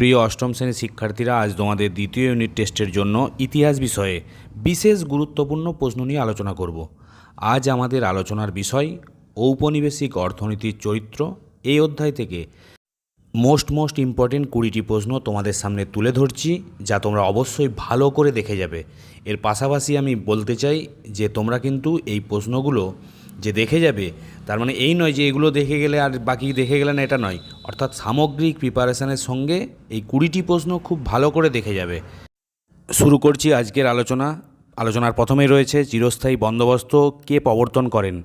প্রিয় অষ্টম শ্রেণির শিক্ষার্থীরা আজ তোমাদের দ্বিতীয় ইউনিট টেস্টের জন্য ইতিহাস বিষয়ে বিশেষ গুরুত্বপূর্ণ প্রশ্ন নিয়ে আলোচনা করব। আজ আমাদের আলোচনার বিষয় ঔপনিবেশিক অর্থনীতির চরিত্র। এই অধ্যায় থেকে মোস্ট মোস্ট ইম্পর্টেন্ট কুড়িটি প্রশ্ন তোমাদের সামনে তুলে ধরছি, যা তোমরা অবশ্যই ভালো করে দেখে যাবে। এর পাশাপাশি আমি বলতে চাই যে তোমরা কিন্তু এই প্রশ্নগুলো যে দেখে যাবে, তার মানে এই নয় যে এগুলো দেখে গেলে আর বাকি দেখে গেলে না, এটা নয়। অর্থাৎ সামগ্রিক প্রিপারেশনের সঙ্গে এই কুড়িটি প্রশ্ন খুব ভালো করে দেখে যাবে। শুরু করছি আজকের আলোচনা। আলোচনার প্রথমেই রয়েছে, চিরস্থায়ী বন্দোবস্ত কে প্রবর্তন করেন?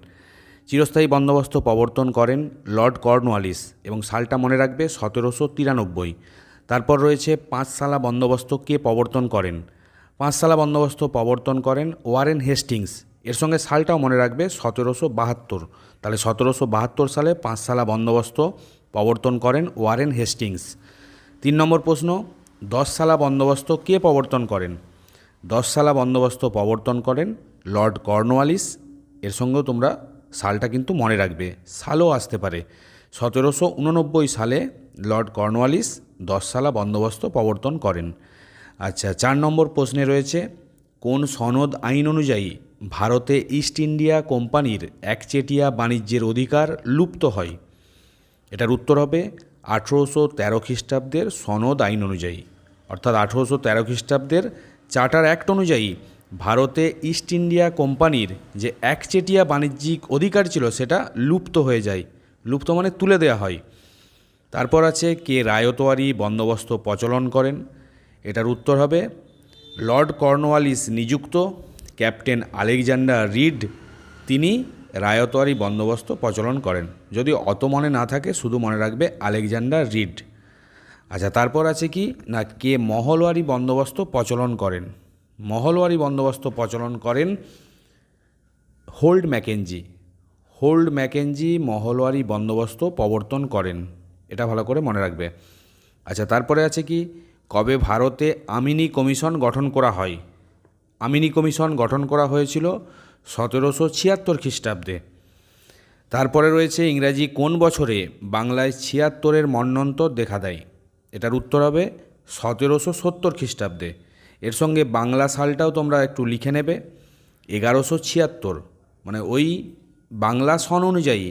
চিরস্থায়ী বন্দোবস্ত প্রবর্তন করেন লর্ড কর্নওয়ালিস এবং সালটা মনে রাখবে সতেরোশো তিরানব্বই। তারপর রয়েছে, পাঁচশালা বন্দোবস্ত কে প্রবর্তন করেন? পাঁচশালা বন্দোবস্ত প্রবর্তন করেন ওয়ারেন হেস্টিংস। এর সঙ্গে সালটাও মনে রাখবে সতেরোশো বাহাত্তর। তাহলে সতেরোশো বাহাত্তর সালে পাঁচশালা বন্দোবস্ত প্রবর্তন করেন ওয়ারেন হেস্টিংস। তিন নম্বর প্রশ্ন, দশ সালা বন্দোবস্ত কে প্রবর্তন করেন? দশ সালা বন্দোবস্ত প্রবর্তন করেন লর্ড কর্নওয়ালিস। এর সঙ্গেও তোমরা সালটা কিন্তু মনে রাখবে, সালও আসতে পারে। সতেরোশো উননব্বই সালে লর্ড কর্নওয়ালিস দশ সালা বন্দোবস্ত প্রবর্তন করেন। আচ্ছা চার নম্বর প্রশ্নে রয়েছে, কোন সনদ আইন অনুযায়ী ভারতে ইস্ট ইন্ডিয়া কোম্পানির একচেটিয়া বাণিজ্যের অধিকার লুপ্ত হয়? এটার উত্তর হবে আঠেরোশো তেরো খ্রিস্টাব্দের সনদ আইন অনুযায়ী। অর্থাৎ আঠেরোশো তেরো খ্রিস্টাব্দের চার্টার অ্যাক্ট অনুযায়ী ভারতে ইস্ট ইন্ডিয়া কোম্পানির যে একচেটিয়া বাণিজ্যিক অধিকার ছিল সেটা লুপ্ত হয়ে যায়। লুপ্ত মানে তুলে দেওয়া হয়। তারপর আছে কে রায়তোয়ারি বন্দোবস্ত প্রচলন করেন। এটার উত্তর হবে লর্ড কর্নওয়ালিস নিযুক্ত ক্যাপ্টেন আলেকজান্ডার রিড। তিনি রায়তোয়ারি বন্দোবস্ত প্রচলন করেন। যদি অত মনে না থাকে, শুধু মনে রাখবে আলেকজান্ডার রিড। আচ্ছা তারপর আছে কি? না, কে মহলওয়ারি বন্দোবস্ত প্রচলন করেন? মহলওয়ারি বন্দোবস্ত প্রচলন করেন Holt Mackenzie. Holt Mackenzie Mahalwari বন্দোবস্ত প্রবর্তন করেন। এটা ভালো করে মনে রাখবে। আচ্ছা তারপরে আছে কি? কবে ভারতে আমিনি কমিশন গঠন করা হয়? আমিনি কমিশন গঠন করা হয়েছিল সতেরোশো ছিয়াত্তর খ্রিস্টাব্দে। তারপরে রয়েছে ইংরাজি কোন বছরে বাংলায় ছিয়াত্তরের মন্বন্তর দেখা দেয়? এটার উত্তর হবে সতেরোশো সত্তর খ্রিস্টাব্দে। এর সঙ্গে বাংলা সালটাও তোমরা একটু লিখে নেবে। এগারোশো ছিয়াত্তর মানে ওই বাংলা সন অনুযায়ী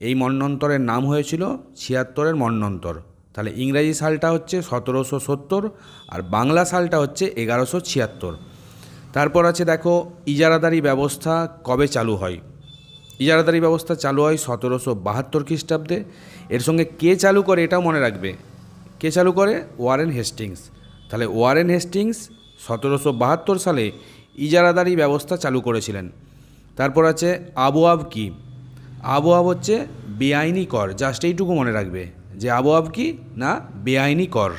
এই মন্বন্তরের নাম হয়েছিল ছিয়াত্তরের মন্বন্তর তাহলে ইংরাজি সালটা হচ্ছে সতেরোশো সত্তর আর বাংলা সালটা হচ্ছে এগারোশো ছিয়াত্তর। তারপর আছে দেখো, ইজারাদারি ব্যবস্থা কবে চালু হয়? ইজারাদারি ব্যবস্থা চালু হয় সতেরোশো বাহাত্তর খ্রিস্টাব্দে। এর সঙ্গে কে চালু করে এটাও মনে রাখবে। কে চালু করে? Warren Hastings. তাহলে ওয়ারেন হেস্টিংস সতেরোশো বাহাত্তর সালে ইজারাদারি ব্যবস্থা চালু করেছিলেন। তারপর আছে আবওয়াব কি? আবওয়াব হচ্ছে বেআইনি কর। জাস্ট এইটুকু মনে রাখবে যে আবহাব কি? না, বেআইনি কর।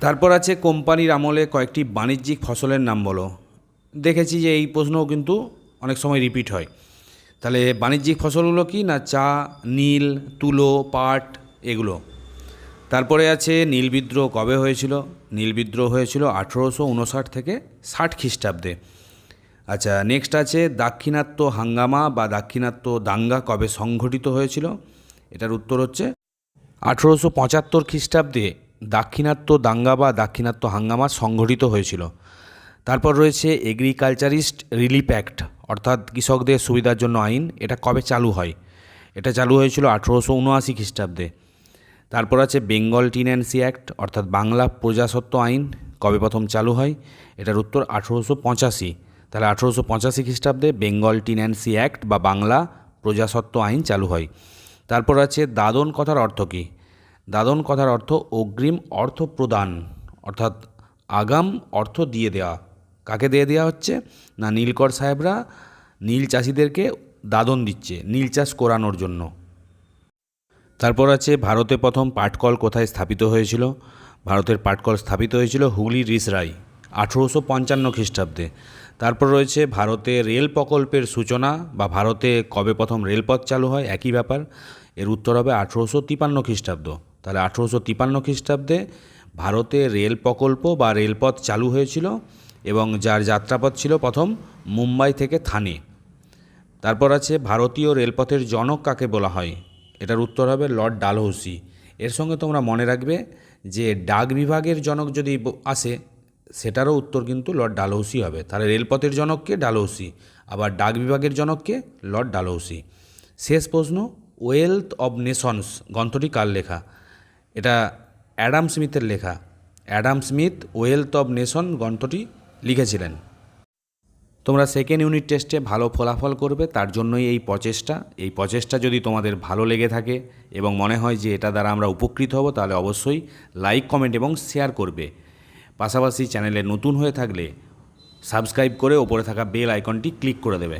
তারপর আছে কোম্পানির আমলে কয়েকটি বাণিজ্যিক ফসলের নাম বলো। দেখেছি যে এই প্রশ্নও কিন্তু অনেক সময় রিপিট হয়। তাহলে বাণিজ্যিক ফসলগুলো কি না চা, নীল, তুলো, পাট, এগুলো? তারপরে আছে নীল বিদ্রোহ কবে হয়েছিল? নীল বিদ্রোহ হয়েছিল আঠেরোশো উনষাট থেকে ষাট খ্রিস্টাব্দে। আচ্ছা নেক্সট আছে দাক্ষিণাত্য হাঙ্গামা বা দাক্ষিণাত্য দাঙ্গা কবে সংঘটিত হয়েছিল? এটার উত্তর হচ্ছে আঠেরোশো পঁচাত্তর খ্রিস্টাব্দে। দাক্ষিণাত্য দাঙ্গা বা দাক্ষিণাত্য হাঙ্গামা সংঘটিত হয়েছিল। তারপর রয়েছে এগ্রিকালচারিস্ট রিলিফ অ্যাক্ট, অর্থাৎ কৃষকদের সুবিধার জন্য আইন। এটা কবে চালু হয়? এটা চালু হয়েছিল আঠেরোশো উনআশি খ্রিস্টাব্দে। তারপর আছে বেঙ্গল টিন্যান্সি অ্যাক্ট, অর্থাৎ বাংলা প্রজাসত্ব আইন। কবে প্রথম চালু হয়? এটার উত্তর আঠেরোশো পঁচাশি। তাহলে আঠেরোশো পঁচাশি খ্রিস্টাব্দে বেঙ্গল টিন্যান্সি অ্যাক্ট বা বাংলা প্রজাসত্ব আইন চালু হয়। তারপর আছে দাদন কথার অর্থ কী? দাদন কথার অর্থ অগ্রিম অর্থ প্রদান, অর্থাৎ আগাম অর্থ দিয়ে দেওয়া কাকে দিয়ে দেওয়া হচ্ছে? না, নীলকর সাহেবরা নীল চাষিদেরকে দাদন দিচ্ছে, নীল চাষ করানোর জন্য। তারপর আছে, ভারতে প্রথম পাটকল কোথায় স্থাপিত হয়েছিল? ভারতের পাটকল স্থাপিত হয়েছিল হুগলি রিসরাই, আঠেরোশো পঞ্চান্ন খ্রিস্টাব্দে। তারপর রয়েছে, ভারতে রেল প্রকল্পের সূচনা, বা ভারতে কবে প্রথম রেলপথ চালু হয়? একই ব্যাপার। এর উত্তর হবে আঠেরোশো তিপান্ন খ্রিস্টাব্দ। তাহলে আঠেরোশো তিপান্ন খ্রিস্টাব্দে ভারতে রেল প্রকল্প বা রেলপথ চালু হয়েছিল এবং যার যাত্রাপথ ছিল প্রথম মুম্বাই থেকে থানে। তারপর আছে ভারতীয় রেলপথের জনক কাকে বলা হয়? এটার উত্তর হবে লর্ড ডালহৌসি। এর সঙ্গে তোমরা মনে রাখবে যে ডাক বিভাগের জনক যদি আসে, সেটারও উত্তর কিন্তু লর্ড ডালহৌসি হবে। তাহলে রেলপথের জনককে ডালহৌসি। আবার ডাক বিভাগের জনককে লর্ড ডালহৌসি। শেষ প্রশ্ন ওয়েলথ অব নেশনস গ্রন্থটি কার লেখা? এটা অ্যাডাম স্মিথের লেখা। Adam Smith wealth of nation গ্রন্থটি লিখেছিলেন। তোমরা সেকেন্ড ইউনিট টেস্টে ভালো ফলাফল করবে, তার জন্যই এই প্রচেষ্টা। এই প্রচেষ্টা যদি তোমাদের ভালো লেগে থাকে এবং মনে হয় যে এটা দ্বারা আমরা উপকৃত হব, তাহলে অবশ্যই লাইক কমেন্ট এবং শেয়ার করবে। পাশাপাশি চ্যানেলে নতুন হয়ে থাকলে সাবস্ক্রাইব করে ওপরে থাকা বেল আইকনটি ক্লিক করে দেবে।